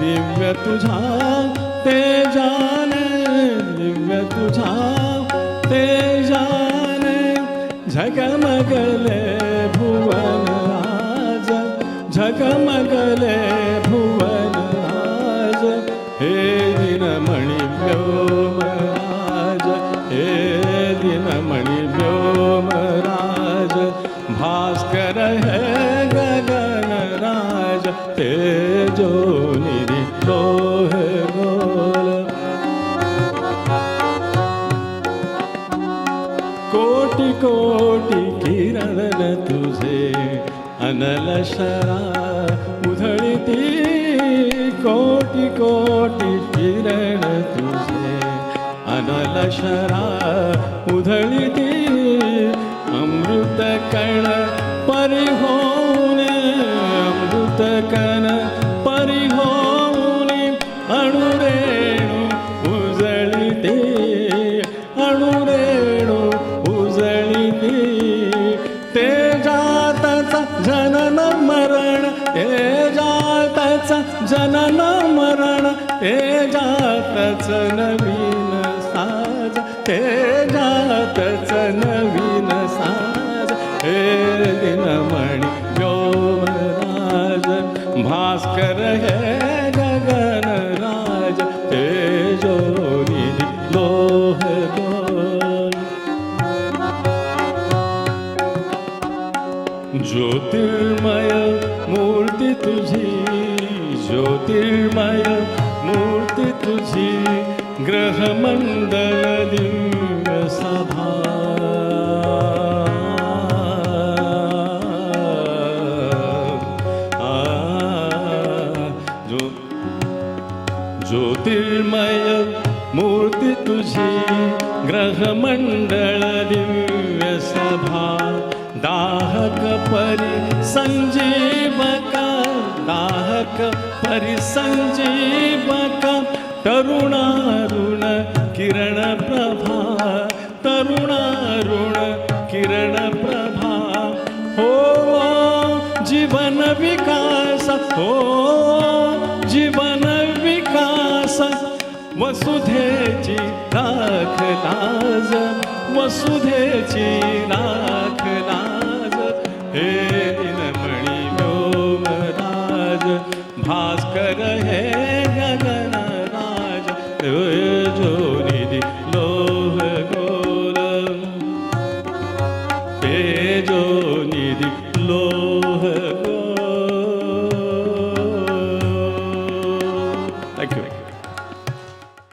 दिव्य तुझा तेजाने दिव्य तुझा तेजाने झगमगले भुवन राज, झगमगले भुवन राज। हे दिनमणि व्योम राज हे दिनमणि व्योम राज भास्कर है गगन राज तेजो कोटी कोटी किरण तुझे अनल शरा उधळती कोटी कोटी किरण तुझे अनल शरा उधळती अमृत कण परिहोने अमृत कण जातच जनन मरण तेजातच नवीन साज तेजातच नवीन साज. हे दिनमणी व्योमराज भास्कर हे ज्योतिर्मय मूर्ती तुझी ज्योतिर्मय मूर्ती तुझी ग्रहमंडल दिव्य सभा। आ, जो ज्योतिर्मय मूर्ती तुझी ग्रहमंडळ दिव्य सभा। दाहक परिसीब का दाहक पर संजीव का तरुणारुण किरण प्रभा, तरुणारुण किरण प्रभा। हो, जीवन विकास, हो वसुधेची राख लाज वसुधेची राख नाज हे दिनमणी व्योमराज भास्कर हे गगनराज जो निधी लोह हे जो निधी